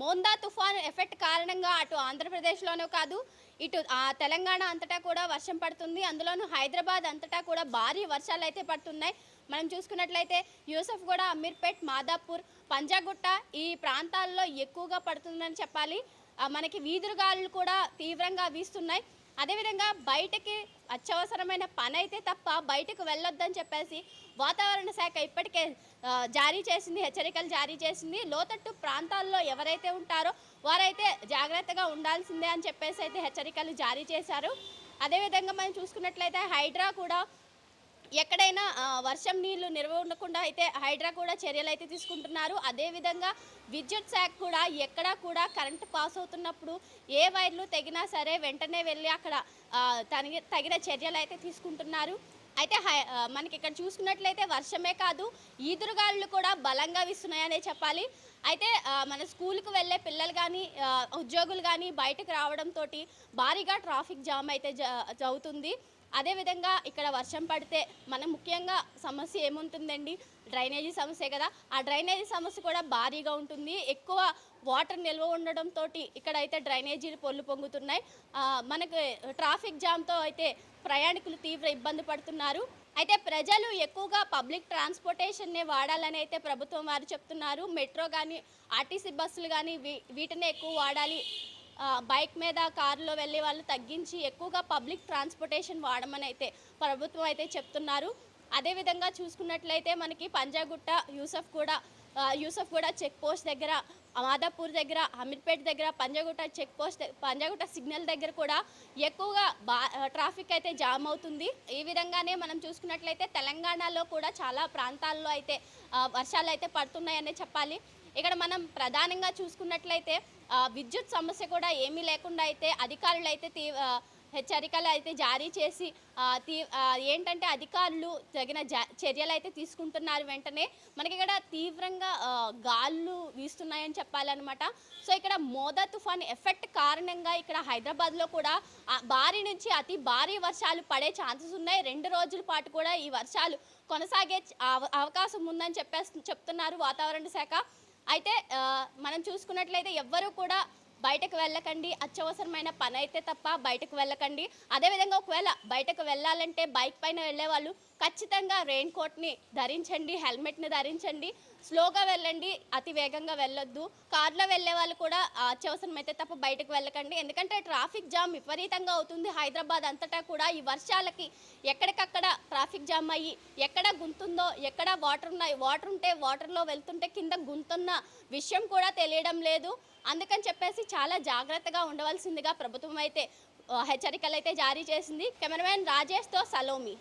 మోందా తుఫాన్ ఎఫెక్ట్ కారణంగా అటు ఆంధ్రప్రదేశ్లోనూ కాదు ఇటు ఆ తెలంగాణ అంతటా కూడా వర్షం పడుతుంది. అందులోనూ హైదరాబాద్ అంతటా కూడా భారీ వర్షాలు అయితే పడుతున్నాయి. మనం చూసుకున్నట్లయితే యూసఫ్ కూడా అమీర్పేట్ మాదాపూర్ పంజాగుట్ట ఈ ప్రాంతాల్లో ఎక్కువగా పడుతుందని చెప్పాలి. మనకి వీధురుగాలు కూడా తీవ్రంగా వీస్తున్నాయి. అదేవిధంగా బయటకి అత్యవసరమైన పని అయితే తప్ప బయటకు వెళ్ళొద్దని చెప్పేసి వాతావరణ శాఖ ఇప్పటికే జారీ చేసింది హెచ్చరికలు జారీ చేసింది. లోతట్టు ప్రాంతాల్లో ఎవరైతే ఉంటారో వారైతే జాగ్రత్తగా ఉండాల్సిందే అని చెప్పేసి అయితే హెచ్చరికలు జారీ చేశారు. అదేవిధంగా మనం చూసుకున్నట్లయితే హైడ్రా కూడా ఎక్కడైనా వర్షం నీళ్ళు నిల్వ ఉండకుండా అయితే హైడ్రా కూడా చర్యలు అయితే తీసుకుంటున్నారు. అదేవిధంగా విద్యుత్ శాఖ కూడా ఎక్కడా కూడా కరెంటు పాస్ అవుతున్నప్పుడు ఏ వైర్లు తెగినా సరే వెంటనే వెళ్ళి అక్కడ తగిన తగిన చర్యలు అయితే తీసుకుంటున్నారు. అయితే హై- మనకి ఇక్కడ చూసుకున్నట్లయితే వర్షమే కాదు ఈదురుగాలు కూడా బలంగా వీస్తున్నాయనే చెప్పాలి. అయితే మన స్కూల్కి వెళ్ళే పిల్లలు కానీ ఉద్యోగులు కానీ బయటకు రావడంతో భారీగా ట్రాఫిక్ జామ్ అయితే జ అవుతుంది. అదేవిధంగా ఇక్కడ వర్షం పడితే మన ముఖ్యంగా సమస్య ఏముంటుందండి? డ్రైనేజీ సమస్య కదా. ఆ డ్రైనేజీ సమస్య కూడా భారీగా ఉంటుంది. ఎక్కువ వాటర్ నిల్వ ఉండడంతో ఇక్కడ అయితే డ్రైనేజీలు పొల్లు పొంగుతున్నాయి. మనకు ట్రాఫిక్ జామ్తో అయితే ప్రయాణికులు తీవ్ర ఇబ్బంది పడుతున్నారు. అయితే ప్రజలు ఎక్కువగా పబ్లిక్ ట్రాన్స్పోర్టేషన్నే వాడాలని అయితే ప్రభుత్వం వారు చెప్తున్నారు. మెట్రో కానీ ఆర్టీసీ బస్సులు కానీ వీ వీటినే ఎక్కువ వాడాలి. బైక్ మీద కారులో వెళ్ళే వాళ్ళు తగ్గించి ఎక్కువగా పబ్లిక్ ట్రాన్స్పోర్టేషన్ వాడమని అయితే ప్రభుత్వం అయితే చెప్తున్నారు. అదేవిధంగా చూసుకున్నట్లయితే మనకి పంజాగుట్ట యూసఫ్ కూడా యూసఫ్ కూడా చెక్ పోస్ట్ దగ్గర మాదాపూర్ దగ్గర అమీర్పేట్ దగ్గర Panjagutta check post Panjagutta signal దగ్గర కూడా ఎక్కువగా బా ట్రాఫిక్ అయితే జామ్ అవుతుంది. ఈ విధంగానే మనం చూసుకున్నట్లయితే తెలంగాణలో కూడా చాలా ప్రాంతాల్లో అయితే వర్షాలు అయితే పడుతున్నాయనే చెప్పాలి. ఇక్కడ మనం ప్రధానంగా చూసుకున్నట్లయితే విద్యుత్ సమస్య కూడా ఏమీ లేకుండా అయితే అధికారులు అయితే తీవ్ర హెచ్చరికలు అయితే జారీ చేసి తీ ఏంటంటే అధికారులు తగిన చర్యలు అయితే తీసుకుంటున్నారు వెంటనే. మనకి ఇక్కడ తీవ్రంగా ఆ, గాళ్ళు వీస్తున్నాయని చెప్పాలన్నమాట. సో ఇక్కడ మోదా తుఫాన్ ఎఫెక్ట్ కారణంగా ఇక్కడ హైదరాబాద్లో కూడా భారీ నుంచి అతి భారీ వర్షాలు పడే ఛాన్సెస్ ఉన్నాయి. రెండు రోజుల పాటు కూడా ఈ వర్షాలు కొనసాగే అవ- అవకాశం ఉందని చెప్పేసి చెప్తున్నారు వాతావరణ శాఖ. అయితే మనం చూసుకున్నట్లయితే ఎవ్వరూ కూడా బయటకు వెళ్ళకండి. అత్యవసరమైన పని అయితే తప్ప బయటకు వెళ్ళకండి. అదేవిధంగా ఒకవేళ బయటకు వెళ్ళాలంటే బైక్ పైన వెళ్ళే వాళ్ళు ఖచ్చితంగా రెయిన్ కోట్ని ధరించండి హెల్మెట్ని ధరించండి స్లోగా వెళ్ళండి అతి వేగంగా వెళ్ళొద్దు. కార్లో వెళ్ళే వాళ్ళు కూడా అత్యవసరమైతే అత్యవసరం అయితే తప్ప బయటకు వెళ్ళకండి. ఎందుకంటే ట్రాఫిక్ జామ్ విపరీతంగా అవుతుంది హైదరాబాద్ అంతటా కూడా. ఈ వర్షాలకి ఎక్కడికక్కడ ట్రాఫిక్ జామ్ అయ్యి ఎక్కడ గుంతుందో ఎక్కడ వాటర్ ఉన్నాయి వాటర్ ఉంటే వాటర్లో వెళ్తుంటే కింద గుంతున్న విషయం కూడా తెలియడం లేదు. అందుకని చెప్పేసి చాలా జాగ్రత్తగా ఉండవలసిందిగా ప్రభుత్వం అయితే హెచ్చరికలు అయితే జారీ చేసింది. కెమెరామెన్ రాజేష్తో సలోమి.